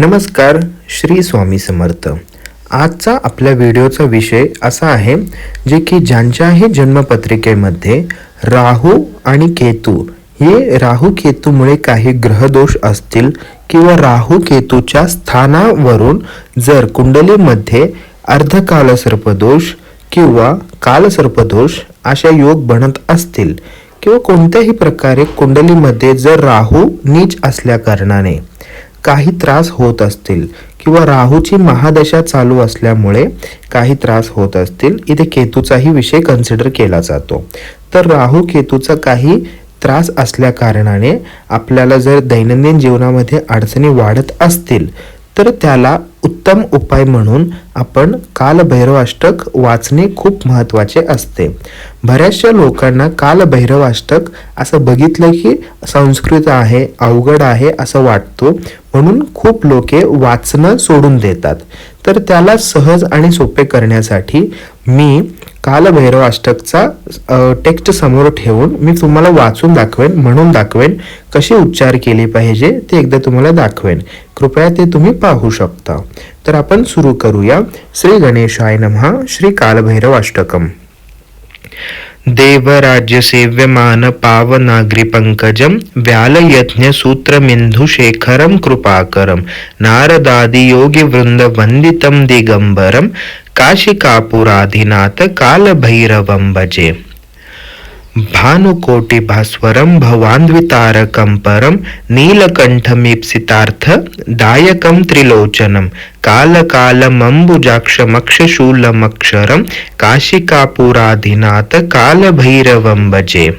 नमस्कार श्री स्वामी समर्थ. आजचा आपल्या व्हिडिओचा विषय असा आहे जे की ज्यांच्याही जन्मपत्रिकेमध्ये राहू आणि केतू हे राहू केतूमुळे काही ग्रहदोष असतील किंवा राहू केतूच्या स्थानावरून जर कुंडलीमध्ये अर्धकालसर्पदोष किंवा कालसर्पदोष अशा योग बनत असतील किंवा कोणत्याही प्रकारे कुंडलीमध्ये जर राहू नीच असल्या कारणाने काही त्रास होत असतील किंवा राहूची महादशा चालू असल्यामुळे काही त्रास होत असतील इथे केतूचाही विषय कन्सिडर केला जातो. तर राहू केतूचा काही त्रास असल्या कारणाने आपल्याला जर दैनंदिन जीवनामध्ये अडचणी वाढत असतील तर त्याला उत्तम उपाय म्हणून आपण कालभैरवाष्टक वाचणे खूप महत्त्वाचे असते. बऱ्याचशा लोकांना कालभैरवाष्टक असं बघितलं की संस्कृत आहे अवघड आहे असं वाटतो. म्हणून खूप लोके वाचणं सोडून देतात. तर त्याला सहज आणि सोपे करण्यासाठी मी कालभैरव अष्टकचा टेक्स्ट समोर ठेवून मी तुम्हाला वाचून दाखवेन म्हणून दाखवेन कसे उच्चार केले पाहिजे ते एकदा तुम्हाला दाखवेन. कृपया ते तुम्ही पाहू शकता. तर आपण सुरू करूया. श्री गणेशाय नमहा श्री कालभैरव अष्टकम पावनाग्रिपङ्कजं व्यालयज्ञसूत्रमिन्दुशेखरं कृपाकरं नारदादियोगिवृन्दवन्दितं दिगम्बरं काशिकापुराधिनाथ कालभैरवं भजे भानुकोटिभास्वरं भवान्वितारकं परं नीलकण्ठमीप्सितार्थ दायकं त्रिलोचनं कालकालमम्बुजाक्षमक्षशूलमक्षरं काशिकापुराधिनाथ कालभैरवं भजे।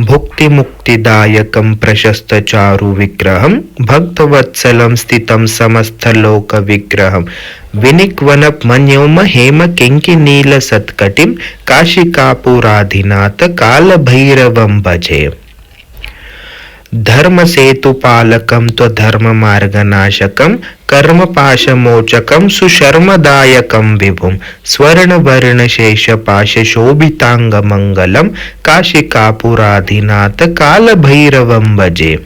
भुक्तिमुक्तिदायकं प्रशस्तचारुविग्रहं भक्तवत्सलं स्थितं समस्तलोकविग्रहं। विनिक्वनमन्योम हेम किङ्किनीलसत्कटिं काशिकापुराधिनाथ कालभैरवं भजे। धर्मसेतुपालकं त्वधर्ममार्गनाशकं कर्मपाशमोचकं सुशर्मदायकं विभुं स्वर्णवर्णशेषपाशशोभिताङ्गमङ्गलं काशिकापुराधिनाथ कालभैरवं भजे।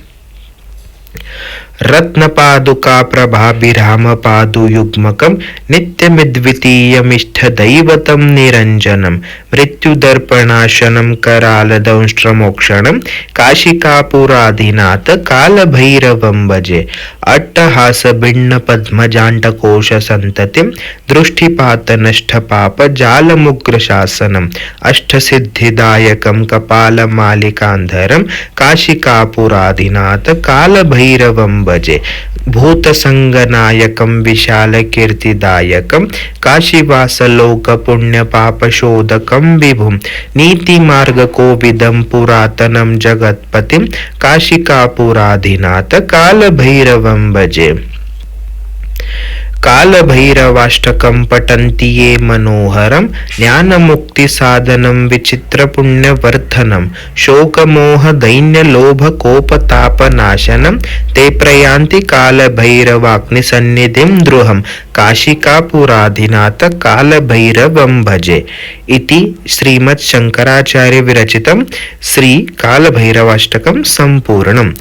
रत्नपादुकाप्रभाभिरामपादुयुग्मकं नित्यमिद्वितीयमिष्ठदैवतं निरञ्जनं मृत्युदर्पणाशनं करालदंष्ट्रमोक्षणं काशिकापुराधिनाथ कालभैरवं भजे अट्टहासभिन्नपद्मजाण्डकोशसन्ततिं दृष्टिपातनष्टपापजालमुग्रशासनम् अष्टसिद्धिदायकं कपालमालिकान्धरं काशिकापुराधिनाथ कालभैरवं भजे। भूतसङ्गनायकं विशालकीर्तिदायकं काशीवासलोकपुण्यपापशोधकं विभुं। नीतिमार्गकोविदं पुरातनं जगत्पतिं काशिकापुराधिनाथ कालभैरवं भजे। कालभैरवाष्टकं पठन्ति ये मनोहरं ज्ञानमुक्तिसाधनं विचित्रपुण्यवर्धनं शोकमोहदैन्यलोभकोपतापनाशनं ते प्रयान्ति कालभैरवाग्निसन्निधिं द्रुहं काशिकापुराधिनाथ कालभैरवं भजे। इति श्रीमत् शङ्कराचार्यविरचितं श्रीकालभैरवाष्टकं सम्पूर्णम्।